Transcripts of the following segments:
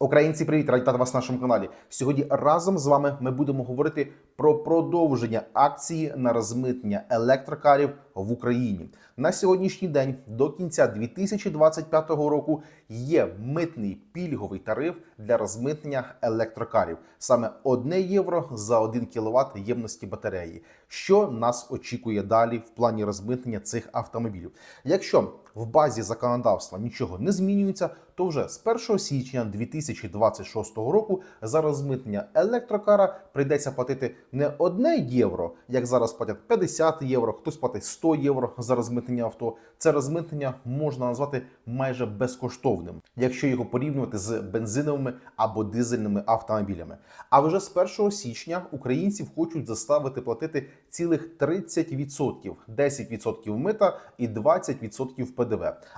Українці, привіт! Раді вітати вас на нашому каналі. Сьогодні разом з вами ми будемо говорити про продовження акції на розмитнення електрокарів в Україні. На сьогоднішній день до кінця 2025 року є митний пільговий тариф для розмитнення електрокарів. Саме 1 євро за 1 кВт ємності батареї. Що нас очікує далі в плані розмитнення цих автомобілів? Якщо в базі законодавства нічого не змінюється, то вже з 1 січня 2026 року за розмитнення електрокара прийдеться платити не 1 євро, як зараз платять 50 євро, хтось платить 100 євро за розмитнення авто. Це розмитнення можна назвати майже безкоштовним, якщо його порівнювати з бензиновими або дизельними автомобілями. А вже з 1 січня українців хочуть заставити платити цілих 30%, 10% мита і 20% ПДВ.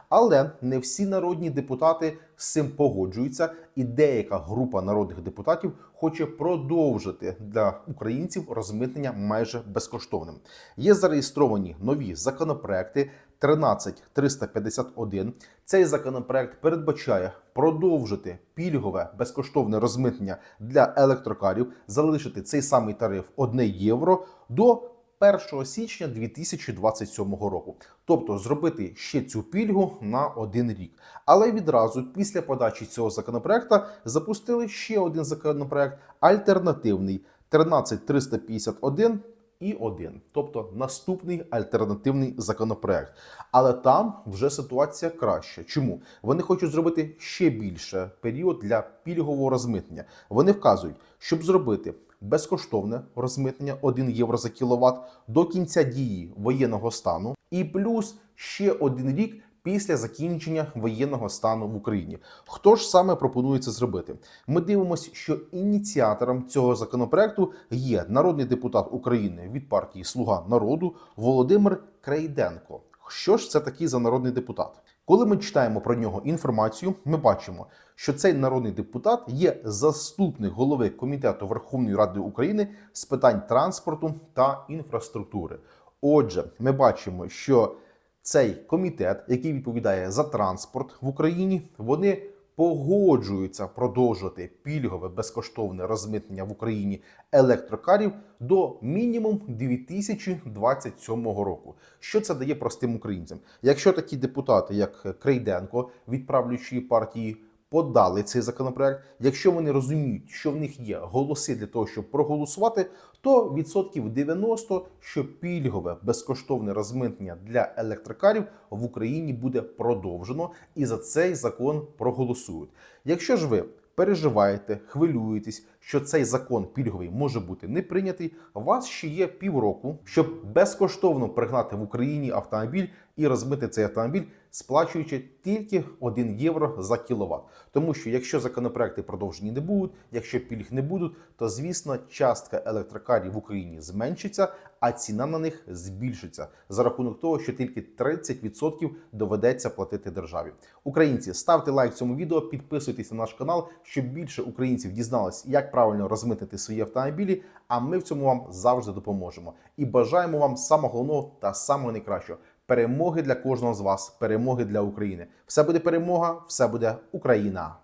Але не всі народні депутати з цим погоджуються, і деяка група народних депутатів хоче продовжити для українців розмитнення майже безкоштовним. Є зареєстровані нові законопроекти. 13351. Цей законопроект передбачає продовжити пільгове безкоштовне розмитнення для електрокарів, залишити цей самий тариф 1 євро до 1 січня 2027 року, тобто зробити ще цю пільгу на один рік. Але відразу після подачі цього законопроекту запустили ще один законопроект альтернативний 13351 і 1, тобто наступний альтернативний законопроект. Але там вже ситуація краща. Чому вони хочуть зробити ще більше період для пільгового розмитнення? Вони вказують, щоб зробити безкоштовне розмитнення 1 євро за кіловат до кінця дії воєнного стану, і плюс ще один рік. Після закінчення воєнного стану в Україні, хто ж саме пропонує це зробити? Ми дивимося, що ініціатором цього законопроекту є народний депутат України від партії Слуга народу Володимир Крейденко. Що ж це такий за народний депутат? Коли ми читаємо про нього інформацію, ми бачимо, що цей народний депутат є заступник голови комітету Верховної Ради України з питань транспорту та інфраструктури. Отже, ми бачимо, що цей комітет, який відповідає за транспорт в Україні, вони погоджуються продовжувати пільгове безкоштовне розмитнення в Україні електрокарів до мінімум 2027 року. Що це дає простим українцям? Якщо такі депутати, як Крейденко, відправлюючі партії, подали цей законопроект, якщо вони розуміють, що в них є голоси для того, щоб проголосувати, то відсотків 90, що пільгове безкоштовне розмитнення для електрокарів в Україні буде продовжено, і за цей закон проголосують. Якщо ж ви переживаєте, хвилюєтесь, що цей закон пільговий може бути не прийнятий, у вас ще є півроку, щоб безкоштовно пригнати в Україні автомобіль і розмити цей автомобіль, сплачуючи тільки 1 євро за кіловат. Тому що якщо законопроекти продовжені не будуть, якщо пільг не будуть, то звісно частка електрокарів в Україні зменшиться, а ціна на них збільшиться за рахунок того, що тільки 30% доведеться платити державі. Українці, ставте лайк цьому відео, підписуйтесь на наш канал, щоб більше українців дізнались, як правильно розмитити свої автомобілі. А ми в цьому вам завжди допоможемо. І бажаємо вам самого головного та самого найкращого. Перемоги для кожного з вас, перемоги для України. Все буде перемога, все буде Україна.